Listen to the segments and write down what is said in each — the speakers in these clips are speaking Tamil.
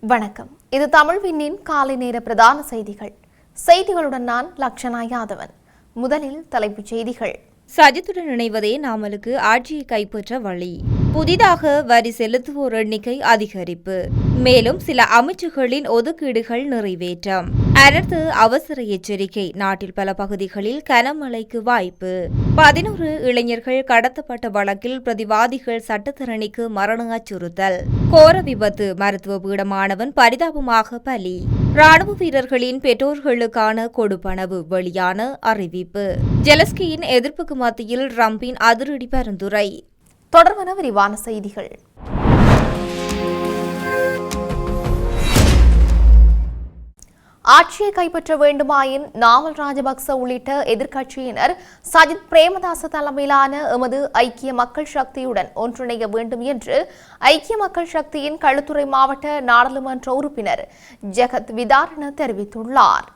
வணக்கம். இது தமிழ் விண்ணின் காலை நேர பிரதான செய்திகள். செய்திகளுடன் நான் லக்ஷனா யாதவன். முதலில் தலைப்புச் செய்திகள். சஜித்துடன் இணைவதே நாமலுக்கு ஆட்சியை கைப்பற்ற வழி. புதிதாக வரி செலுத்துவோர் எண்ணிக்கை அதிகரிப்பு. மேலும் சில அமைச்சுகளின் ஒதுக்கீடுகள் நிறைவேற்றம். அடுத்து அவசர எச்சரிக்கை. நாட்டில் பல பகுதிகளில் கனமழைக்கு வாய்ப்பு. பதினோரு இளைஞர்கள் கடத்தப்பட்ட வழக்கில் பிரதிவாதிகள் சட்டத்தரணிக்கு மரண அச்சுறுத்தல். கோர விபத்து மருத்துவ பீட மாணவன் பரிதாபமாக பலி. ராணுவ வீரர்களின் பெற்றோர்களுக்கான கொடுப்பனவு வெளியான அறிவிப்பு. ஜெலஸ்கியின் எதிர்ப்புக்கு மத்தியில் ரம்பின் அதிரடி பரிந்துரை. தொடர்பான விரிவான செய்திகள். ஆட்சியை கைப்பற்ற வேண்டுமாயின் நாமல் ராஜபக்ச உள்ளிட்ட எதிர்க்கட்சியினர் சஜித் பிரேமதாச தலைமையிலான எமது ஐக்கிய மக்கள் சக்தியுடன் ஒன்றிணைய வேண்டும் என்று ஐக்கிய மக்கள் சக்தியின் களுத்துறை மாவட்ட நாடாளுமன்ற உறுப்பினர் ஜெகத் விதாரண தெரிவித்துள்ளார்.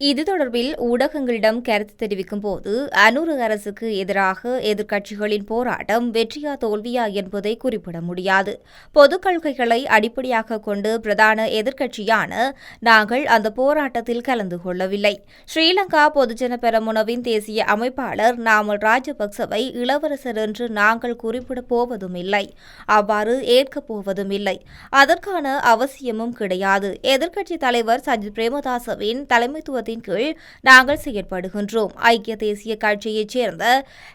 இது தொடர்பில் ஊடகங்களிடம் கருத்து தெரிவிக்கும் போது அனூறு அரசுக்கு எதிராக எதிர்க்கட்சிகளின் போராட்டம் வெற்றியா தோல்வியா என்பதை குறிப்பிட முடியாது. பொது கொள்கைகளை அடிப்படையாக கொண்டு பிரதான எதிர்க்கட்சியான நாங்கள் அந்த போராட்டத்தில் கலந்து கொள்ளவில்லை. ஸ்ரீலங்கா பொதுஜன பெரமுனவின் தேசிய அமைப்பாளர் நாமல் ராஜபக்சவை இளவரசர் என்று நாங்கள் குறிப்பிடப் போவதும் இல்லை அவ்வாறு ஏற்கப் போவதும் இல்லை அதற்கான அவசியமும் கிடையாது. எதிர்க்கட்சி தலைவர் சஜித் பிரேமதாசவின் தலைமைத்துவ திட்டத்தின் கீழ் நாங்கள் செயற்படுகின்றோம். ஐக்கிய தேசிய கட்சியைச் சேர்ந்த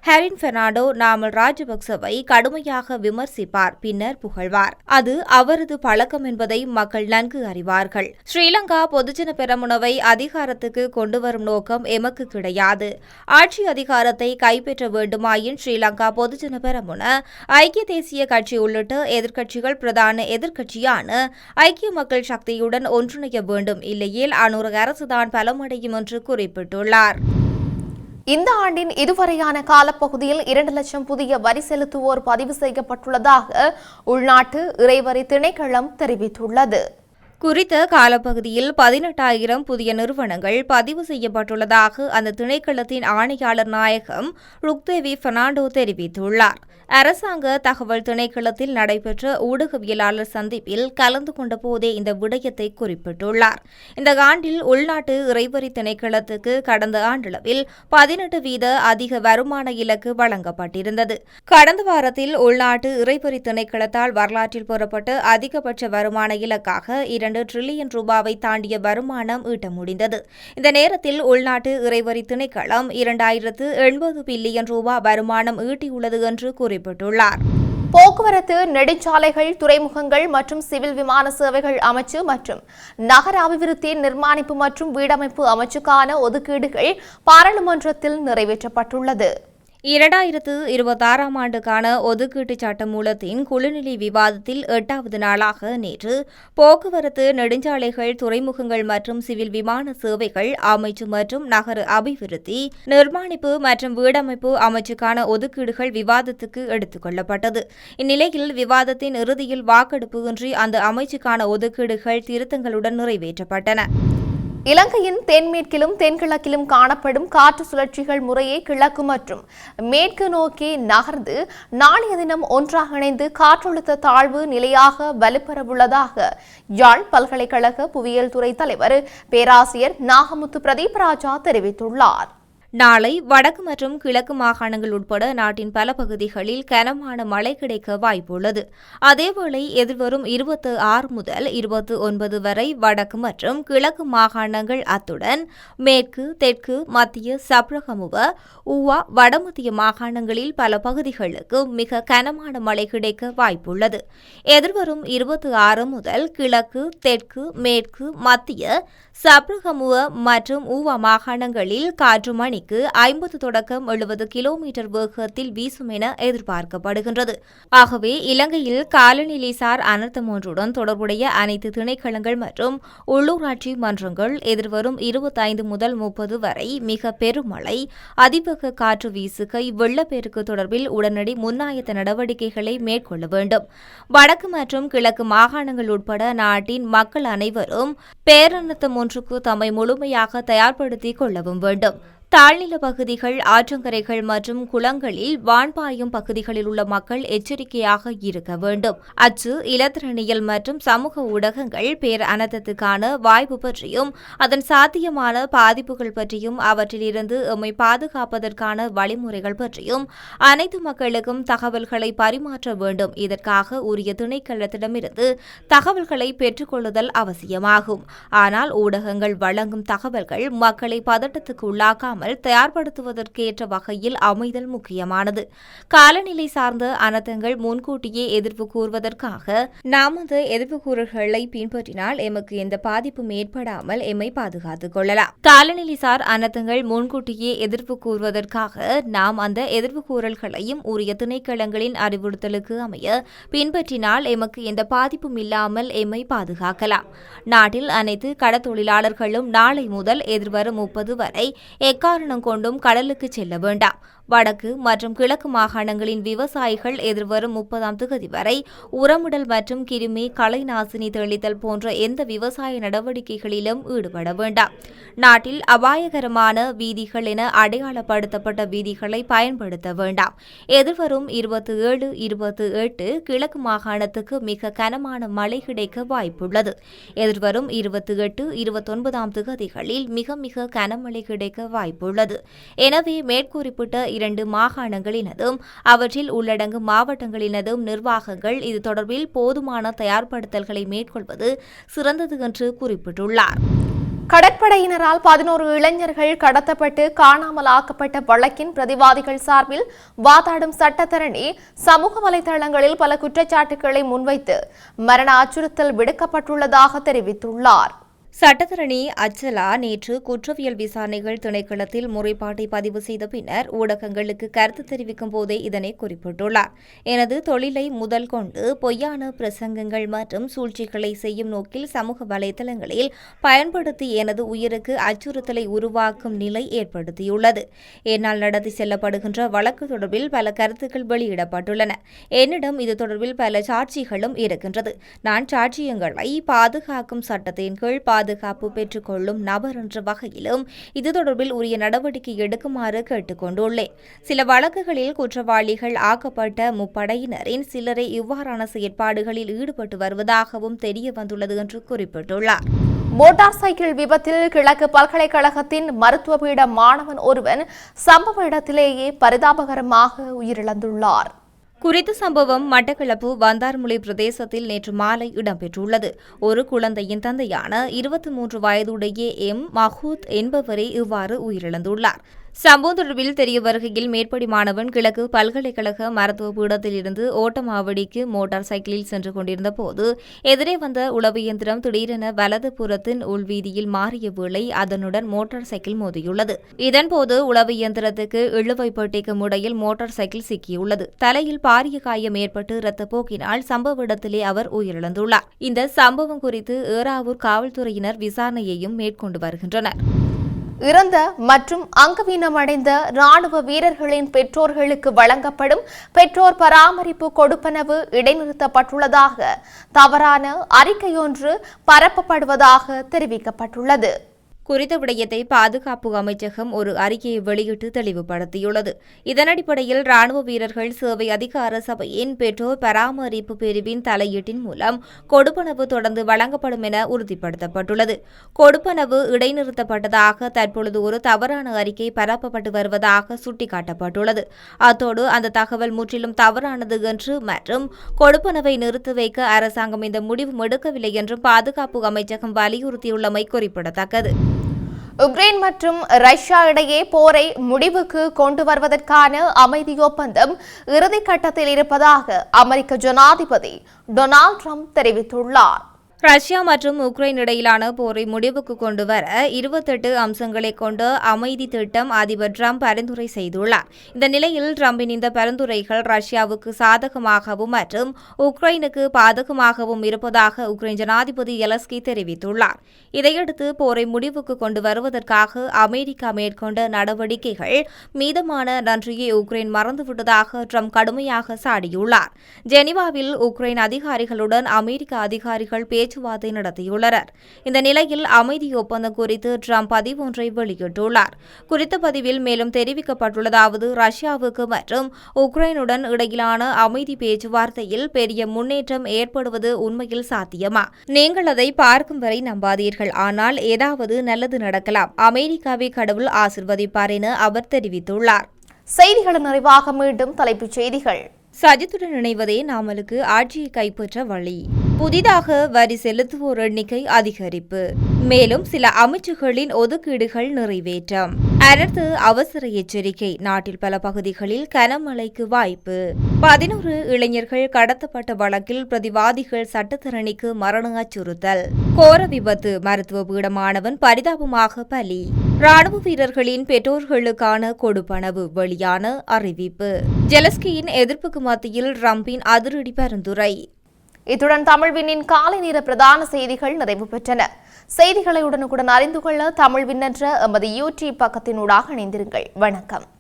ஹெரின் பெர்னாண்டோ நாமல் ராஜபக்சவை கடுமையாக விமர்சிப்பார் பின்னர் புகழ்வார். அது அவரது பழக்கம் என்பதை மக்கள் நன்கு அறிவார்கள். ஸ்ரீலங்கா பொதுஜன பெரமுனவை அதிகாரத்துக்கு கொண்டு வரும் நோக்கம் எமக்கு கிடையாது. ஆட்சி அதிகாரத்தை கைப்பற்ற வேண்டுமாயின் ஸ்ரீலங்கா பொதுஜன பெரமுன ஐக்கிய தேசிய கட்சி உள்ளிட்ட எதிர்க்கட்சிகள் பிரதான எதிர்க்கட்சியான ஐக்கிய மக்கள் சக்தியுடன் ஒன்றிணைய வேண்டும். இல்லையில் அனூறு அரசுதான் பலமுறை அடையும் என்று குறிப்பிட்டுள்ளார். இந்த ஆண்டின் இதுவரையான காலப்பகுதியில் இரண்டு லட்சம் புதிய வரி செலுத்துவோர் பதிவு செய்யப்பட்டுள்ளதாக உள்நாட்டு இறைவரி திணைக்களம் தெரிவித்துள்ளது. குறித்த காலப்பகுதியில் பதினெட்டாயிரம் புதிய நிறுவனங்கள் பதிவு செய்யப்பட்டுள்ளதாக அந்த திணைக்களத்தின் ஆணையாளர் நாயகம் ருக்தேவி பெர்னாண்டோ தெரிவித்துள்ளார். அரசாங்க தகவல் திணைக்களத்தில் நடைபெற்ற ஊடகவியலாளர் சந்திப்பில் கலந்து கொண்ட போதே இந்த விடயத்தை குறிப்பிட்டுள்ளார். இந்த ஆண்டில் உள்நாட்டு இறைவரி திணைக்களத்துக்கு கடந்த ஆண்டளவில் பதினெட்டு வீத அதிக வருமான இலக்கு வழங்கப்பட்டிருந்தது. கடந்த வாரத்தில் உள்நாட்டு இறைவரி திணைக்களத்தால் வரலாற்றில் பெறப்பட்ட அதிகபட்ச வருமான இலக்காக இரண்டு இரண்டு டிரில்லியன் ரூபாவை தாண்டிய வருமானம் ஈட்ட முடிந்தது. இந்த நேரத்தில் உள்நாட்டு இறைவரி திணைக்களம் இரண்டாயிரத்து எண்பது பில்லியன் ரூபாய் வருமானம் ஈட்டியுள்ளது என்று குறிப்பிட்டுள்ளார். போக்குவரத்து நெடுஞ்சாலைகள் துறைமுகங்கள் மற்றும் சிவில் விமான சேவைகள் அமைச்சு மற்றும் நகர அபிவிருத்தி நிர்மாணிப்பு மற்றும் வீடமைப்பு அமைச்சுக்கான ஒதுக்கீடுகள் பாராளுமன்றத்தில் நிறைவேற்றப்பட்டுள்ளது. இரண்டாயிரத்து இருபத்தாறாம் ஆண்டுக்கான ஒதுக்கீட்டு சட்டமூலத்தின் குழுநிலை விவாதத்தில் எட்டாவது நாளாக நேற்று போக்குவரத்து நெடுஞ்சாலைகள் துறைமுகங்கள் மற்றும் சிவில் விமான சேவைகள் அமைச்சு மற்றும் நகர அபிவிருத்தி நிர்மாணிப்பு மற்றும் வீடமைப்பு அமைச்சுக்கான ஒதுக்கீடுகள் விவாதத்துக்கு எடுத்துக் கொள்ளப்பட்டது. இந்நிலையில் விவாதத்தின் இறுதியில் வாக்கெடுப்பு இன்றி அந்த அமைச்சுக்கான ஒதுக்கீடுகள் திருத்தங்களுடன் நிறைவேற்றப்பட்டன. இலங்கையின் தென்மேற்கிலும் தென்கிழக்கிலும் காணப்படும் காற்று சுழற்சிகள் முறையே கிழக்கு மற்றும் மேற்கு நோக்கி நகர்ந்து நாளைய தினம் ஒன்றாக இணைந்து காற்றழுத்த தாழ்வு நிலையாக வலுப்பெறவுள்ளதாக யாழ் பல்கலைக்கழக புவியியல் துறை தலைவர் பேராசிரியர் நாகமுத்து பிரதீப் ராஜா தெரிவித்துள்ளார். நாளை வடக்கு மற்றும் கிழக்கு மாகாணங்கள் உட்பட நாட்டின் பல பகுதிகளில் கனமான மழை கிடைக்க வாய்ப்புள்ளது. அதேவேளை எதிர்வரும் இருபத்தி ஆறு முதல் இருபத்தி ஒன்பது வரை வடக்கு மற்றும் கிழக்கு மாகாணங்கள் அத்துடன் மேற்கு தெற்கு மத்திய சப்ரகமுவ உவா வடமத்திய மாகாணங்களில் பல பகுதிகளுக்கு மிக கனமான மழை கிடைக்க வாய்ப்புள்ளது. எதிர்வரும் இருபத்தி ஆறு முதல் கிழக்கு தெற்கு மேற்கு மத்திய சப்ரகமுவ மற்றும் ஊவா மாகாணங்களில் காற்று மணிக்கு ஐம்பது தொடக்கம் எழுபது கிலோமீட்டர் வேகத்தில் வீசும் என எதிர்பார்க்கப்படுகின்றது. ஆகவே இலங்கையில் காலநிலைசார் அனர்த்தம் ஒன்றுடன் தொடர்புடைய அனைத்து திணைக்களங்கள் மற்றும் உள்ளூராட்சி மன்றங்கள் எதிர்வரும் இருபத்தைந்து முதல் முப்பது வரை மிக பெருமழை அதிவேக காற்று வீசுகை வெள்ளப்பெருக்கு தொடர்பில் உடனடி முன்னாயத்த நடவடிக்கைகளை மேற்கொள்ள வேண்டும். வடக்கு மற்றும் கிழக்கு மாகாணங்கள் உட்பட நாட்டின் மக்கள் அனைவரும் பேரனர்த்தம் ஒன்றுக்கு தம்மை முழுமையாக தயார்படுத்திக் கொள்ளவும் வேண்டும். தாழ்நில பகுதிகள் ஆற்றங்கரைகள் மற்றும் குளங்களில் வான்பாயும் பகுதிகளில் உள்ள மக்கள் எச்சரிக்கையாக இருக்க வேண்டும். அச்சு இலத்திரனியல் மற்றும் சமூக ஊடகங்கள் பேர் அனர்த்தத்துக்கான வாய்ப்பு பற்றியும் அதன் சாத்தியமான பாதிப்புகள் பற்றியும் அவற்றிலிருந்து எம்மை பாதுகாப்பதற்கான வழிமுறைகள் பற்றியும் அனைத்து மக்களுக்கும் தகவல்களை பரிமாற்ற வேண்டும். இதற்காக உரிய திணைக்களத்திடமிருந்து தகவல்களை பெற்றுக்கொள்ளுதல் அவசியமாகும். ஆனால் ஊடகங்கள் வழங்கும் தகவல்கள் மக்களை பதட்டத்துக்கு உள்ளாக்காமல் இல்லாமல் தயார்படுத்துவதற்கேற்ற வகையில் அமைதல் முக்கியமானது. காலநிலை சார்ந்த அனர்த்தங்கள் முன்கூட்டியே எதிர்ப்பு கூறுவதற்காக நாம் அந்த எதிர்ப்பு கூறுகளை பின்பற்றினால் எமக்கு எந்த பாதிப்பும் ஏற்படாமல் எம்மை பாதுகாத்துக் கொள்ளலாம். காலநிலை சார் அனர்த்தங்கள் முன்கூட்டியே எதிர்ப்பு கூறுவதற்காக நாம் அந்த எதிர்ப்பு கூறல்களையும் உரிய திணைக்களங்களின் அறிவுறுத்தலுக்கு அமைய பின்பற்றினால் எமக்கு எந்த பாதிப்பும் இல்லாமல் எம்மை பாதுகாக்கலாம். நாட்டில் அனைத்து கடத்தொழிலாளர்களும் நாளை முதல் எதிர்வரும் முப்பது வரை எக்கா எக்காரணம் கொண்டும் கடலுக்கு செல்ல வேண்டாம். வடக்கு மற்றும் கிழக்கு மாகாணங்களின் விவசாயிகள் எதிர்வரும் முப்பதாம் தேதி வரை உரமுடல் மற்றும் கிருமி களை நாசினி தெளித்தல் போன்ற எந்த விவசாய நடவடிக்கைகளிலும் ஈடுபட வேண்டாம். நாட்டில் அபாயகரமான வீதிகள் என அடையாளப்படுத்தப்பட்ட வீதிகளை பயன்படுத்த வேண்டாம். எதிர்வரும் இருபத்தி ஏழு இருபத்தி எட்டு கிழக்கு மாகாணத்துக்கு மிக கனமான மழை கிடைக்க வாய்ப்புள்ளது. எதிர்வரும் இருபத்தி எட்டு இருபத்தொன்பதாம் திகதிகளில் மிக மிக கனமழை கிடைக்க வாய்ப்புள்ளது. எனவே மேற்கூறிப்பிட்ட இரண்டு மாகாணங்களினதும் அவற்றில் உள்ளடங்கும் மாவட்டங்களினதும் நிர்வாகங்கள் இது தொடர்பில் போதுமான தயார்படுத்தல்களை மேற்கொள்வது சிறந்தது என்று குறிப்பிட்டுள்ளார். கடற்படையினரால் பதினோரு இளைஞர்கள் கடத்தப்பட்டு காணாமல் ஆக்கப்பட்ட வழக்கின் பிரதிவாதிகள் சார்பில் வாதாடும் சட்டத்தரணி சமூக வலைதளங்களில் பல குற்றச்சாட்டுகளை முன்வைத்து மரண அச்சுறுத்தல் விடுக்கப்பட்டுள்ளதாக தெரிவித்துள்ளார். சட்டத்தரணி அச்சலா நேற்று குற்றவியல் விசாரணைகள் திணைக்களத்தில் முறைப்பாட்டை பதிவு செய்த பின்னர் ஊடகங்களுக்கு கருத்து தெரிவிக்கும் போதே இதனை குறிப்பிட்டுள்ளார். எனது தொழிலை முதல் கொண்டு பொய்யான பிரசங்கங்கள் மற்றும் சூழ்ச்சிகளை செய்யும் நோக்கில் சமூக வலைதளங்களில் பயன்படுத்தி எனது உயிருக்கு அச்சுறுத்தலை உருவாக்கும் நிலை ஏற்படுத்தியுள்ளது. என்னால் நடத்தி செல்லப்படுகின்ற வழக்கு தொடர்பில் பல கருத்துக்கள் வெளியிடப்பட்டுள்ளன. என்னிடம் இது தொடர்பில் பல சாட்சிகளும் இருக்கின்றது. நான் சாட்சியங்களை பாதுகாக்கும் சட்டத்தின் கீழ் பாதுகாப்பு பெற்றுக்கொள்ளும் நபர் என்ற வகையிலும் இது தொடர்பில் உரிய நடவடிக்கை எடுக்குமாறு கேட்டுக்கொண்டுள்ளேன். சில வழக்குகளில் குற்றவாளிகள் ஆக்கப்பட்ட முப்படையினரின் சிலரை இவ்வாறான செயற்பாடுகளில் ஈடுபட்டு வருவதாகவும் தெரிய வந்துள்ளது என்று குறிப்பிட்டுள்ளார். மோட்டார் சைக்கிள் விபத்தில் கிழக்கு பல்கலைக்கழகத்தின் மருத்துவ பீட மாணவன் ஒருவன் சம்பவ இடத்திலேயே பரிதாபகரமாக உயிரிழந்துள்ளார். குறித்த சம்பவம் மட்டக்களப்பு வந்தார்முளை பிரதேசத்தில் நேற்று மாலை இடம்பெற்றுள்ளது. ஒரு குழந்தையின் தந்தையான இருபத்தி மூன்று வயதுடைய எம் மஹூத் என்பவரே இவ்வாறு உயிரிழந்துள்ளார். சம்பவம் தொடர்பில் தெரிய வருகையில் மேற்படி மாணவன் கிழக்கு பல்கலைக்கழக மருத்துவ பீடத்திலிருந்து ஓட்டமாவடிக்கு மோட்டார் சைக்கிளில் சென்று கொண்டிருந்த போது எதிரே வந்த உளவு இயந்திரம் திடீரென வலது புறத்தின் உள்வீதியில் மாறிய வேளை அதனுடன் மோட்டார் சைக்கிள் மோதியுள்ளது. இதன்போது உளவு இயந்திரத்துக்கு இழுவைப்பட்டிக்கு முடையில் மோட்டார் சைக்கிள் சிக்கியுள்ளது. தலையில் பாரிய காயம் ஏற்பட்டு இரத்தப்போக்கினால் சம்பவ இடத்திலே அவர் உயிரிழந்துள்ளார். இந்த சம்பவம் குறித்து ஏறாவூர் காவல்துறையினர் விசாரணையையும் மேற்கொண்டு வருகின்றனர். இறந்த மற்றும் அங்கவீனமடைந்த ராணுவ வீரர்களின் பெற்றோர்களுக்கு வழங்கப்படும் பெற்றோர் பராமரிப்பு கொடுப்பனவு இடைநிறுத்தப்பட்டுள்ளதாக தவறான அறிக்கையொன்று பரப்பப்படுவதாக தெரிவிக்கப்பட்டுள்ளது. குறித்த விடயத்தை பாதுகாப்பு அமைச்சகம் ஒரு அறிக்கையை வெளியிட்டு தெளிவுபடுத்தியுள்ளது. இதன் அடிப்படையில் ராணுவ வீரர்கள் சேவை அதிகார சபையின் பெற்றோர் பராமரிப்பு பிரிவின் தலையீட்டின் மூலம் கொடுப்பனவு தொடர்ந்து வழங்கப்படும் என உறுதிப்படுத்தப்பட்டுள்ளது. கொடுப்பனவு இடைநிறுத்தப்பட்டதாக தற்பொழுது ஒரு தவறான அறிக்கை பரப்பப்பட்டு வருவதாக சுட்டிக்காட்டப்பட்டுள்ளது. அத்தோடு அந்த தகவல் முற்றிலும் தவறானது என்று மற்றும் கொடுப்பனவை நிறுத்தி வைக்க அரசாங்கம் இந்த முடிவு எடுக்கவில்லை என்றும் பாதுகாப்பு அமைச்சகம் வலியுறுத்தியுள்ளமை குறிப்பிடத்தக்கது. உக்ரைன் மற்றும் ரஷ்யா இடையே போரை முடிவுக்கு கொண்டு வருவதற்கான அமைதி ஒப்பந்தம் இறுதிக்கட்டத்தில் இருப்பதாக அமெரிக்க ஜனாதிபதி டொனால்ட் ட்ரம்ப் தெரிவித்துள்ளார். ரஷ்யா மற்றும் உக்ரைன் இடையிலான போரை முடிவுக்கு கொண்டு வர இருபத்தெட்டு அம்சங்களை கொண்ட அமைதி திட்டம் அதிபர் ட்ரம்ப் பரிந்துரை செய்துள்ளார். இந்த நிலையில் ட்ரம்பின் இந்த பரிந்துரைகள் ரஷ்யாவுக்கு சாதகமாகவும் மற்றும் உக்ரைனுக்கு பாதகமாகவும் இருப்பதாக உக்ரைன் ஜனாதிபதி எலஸ்கி தெரிவித்துள்ளார். இதையடுத்து போரை முடிவுக்கு கொண்டு வருவதற்காக அமெரிக்கா மேற்கொண்ட நடவடிக்கைகள் மீதமான நன்றியை உக்ரைன் மறந்துவிட்டதாக ட்ரம்ப் கடுமையாக சாடியுள்ளார். ஜெனீவாவில் உக்ரைன் அதிகாரிகளுடன் அமெரிக்க அதிகாரிகள் பேச்சு பேச்சுவார்த்தை நடத்தியுள்ளனர். இந்த நிலையில் அமைதி ஒப்பந்தம் குறித்து ட்ரம்ப் பதிவொன்றை வெளியிட்டுள்ளார். குறித்த பதிவில் மேலும் தெரிவிக்கப்பட்டுள்ளதாவது ரஷ்யாவுக்கு மற்றும் உக்ரைனுடன் இடையிலான அமைதி பேச்சுவார்த்தையில் பெரிய முன்னேற்றம் ஏற்படுவது உண்மையில் சாத்தியமா? நீங்கள் அதை பார்க்கும் வரை நம்பாதீர்கள். ஆனால் ஏதாவது நல்லது நடக்கலாம். அமெரிக்காவை கடவுள் ஆசிர்வதிப்பார் என அவர் தெரிவித்துள்ளார். செய்திகளின் நிறைவாக மீண்டும் தலைப்புச் செய்திகள். சஜித்துடன் இணைவதே நாமலுக்கு ஆட்சியை கைப்பற்ற வழி. புதிதாக வரி செலுத்துவோர் எண்ணிக்கை அதிகரிப்பு. மேலும் சில அமைச்சுகளின் ஒதுக்கீடுகள் நிறைவேற்றம். அடுத்து அவசர எச்சரிக்கை. நாட்டில் பல பகுதிகளில் கனமழைக்கு வாய்ப்பு. பதினோரு இளைஞர்கள் கடத்தப்பட்ட வழக்கில் பிரதிவாதிகள் சட்டத்தரணிக்கு மரண அச்சுறுத்தல். கோர விபத்து. மருத்துவ பீடமானவன் பரிதாபமாக பலி. ராணுவ வீரர்களின் பெற்றோர்களுக்கான கொடுப்பனவு. வெளியான அறிவிப்பு. ஜெலஸ்கியின் எதிர்ப்புக்கு மத்தியில் ரம்பின் அதிரடி பரிந்துரை. இத்துடன் தமிழ்வினின் காலை நேர பிரதான செய்திகள் நிறைவு பெற்றன. செய்திகளை உடனுக்குடன் அறிந்து கொள்ள தமிழ்வின் என்ற எமது யூடியூப் பக்கத்தினூடாக இணைந்திருங்கள். வணக்கம்.